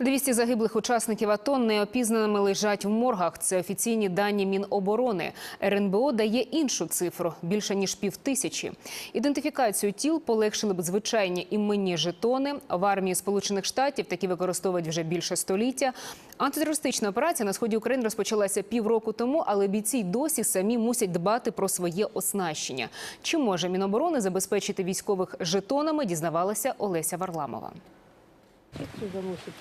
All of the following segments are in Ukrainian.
200 загиблих учасників АТО неопізнаними лежать в моргах. Це офіційні дані Міноборони. РНБО дає іншу цифру – більше ніж півтисячі. Ідентифікацію тіл полегшили б звичайні іменні жетони. В армії Сполучених Штатів такі використовують вже більше століття. Антитерористична операція на сході України розпочалася півроку тому, але бійці й досі самі мусять дбати про своє оснащення. Чи може Міноборони забезпечити військових жетонами, дізнавалася Олеся Варламова.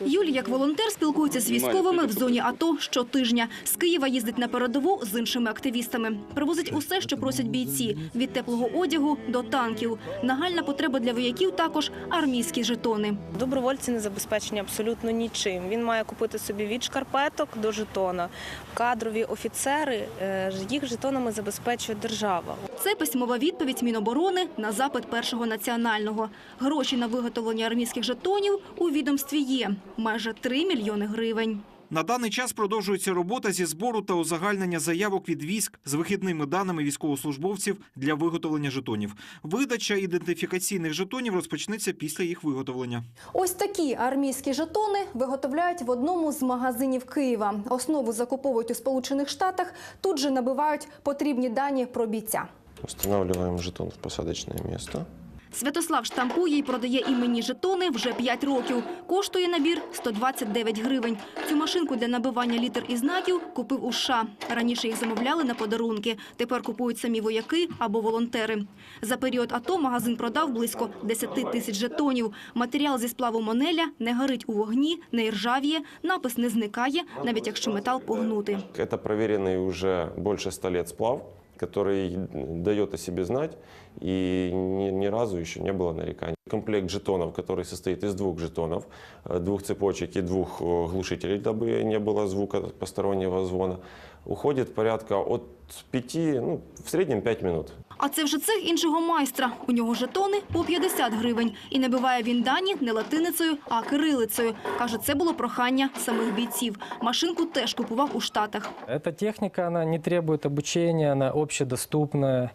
Юлія, як волонтер, спілкується з військовими в зоні АТО щотижня. З Києва їздить на передову з іншими активістами. Привозить усе, що просять бійці – від теплого одягу до танків. Нагальна потреба для вояків також – армійські жетони. Добровольці не забезпечені абсолютно нічим. Він має купити собі від шкарпеток до жетона. Кадрові офіцери е, їх жетонами забезпечує держава. Це письмова відповідь Міноборони на запит першого національного. Гроші на виготовлення армійських жетонів у відомстві є – майже 3 мільйони гривень. На даний час продовжується робота зі збору та узагальнення заявок від військ з вихідними даними військовослужбовців для виготовлення жетонів. Видача ідентифікаційних жетонів розпочнеться після їх виготовлення. Ось такі армійські жетони виготовляють в одному з магазинів Києва. Основу закуповують у Сполучених Штатах, тут же набивають потрібні дані про бійця. Устанавливаем жетон в посадочное место. Святослав штампує і продає іменні жетони вже 5 років. Коштує набір 129 гривень. Цю машинку для набивання літер і знаків купив у США. Раніше їх замовляли на подарунки. Тепер купують самі вояки або волонтери. За період АТО магазин продав близько 10 тисяч жетонів. Матеріал зі сплаву Монеля не горить у вогні, не іржавіє, напис не зникає, навіть якщо метал погнути. Это проверенный уже больше 100 лет сплав, который дает о себе знать, и ни, ни разу еще не было нареканий. Комплект жетонов, который состоит из двух жетонов, э, двух цепочек и двух э, глушителей, дабы не было звука постороннего звона, уходит порядка от 5, ну, в среднем 5 минут. А це вже цех іншого майстра. У нього жетони по 50 гривень. І набиває він дані не латиницею, а кирилицею. Каже, це було прохання самих бійців. Машинку теж купував у Штатах. Ця техніка она не требує обучення, вона общедоступная.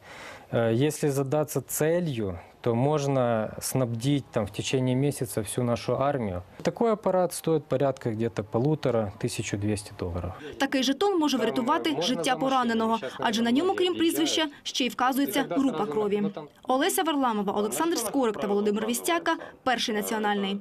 Э, Если задаться целью, то можно снабдить там, в течение месяца всю нашу армию. Такой аппарат стоит порядка где-то полутора, 1200 долларов. Такий жетон може врятувати життя пораненого, адже на ньому, крім прізвища, ще й вказується група крові. ну, Олеся Варламова, Олександр Скорик та Володимир Вістяка – перший національний.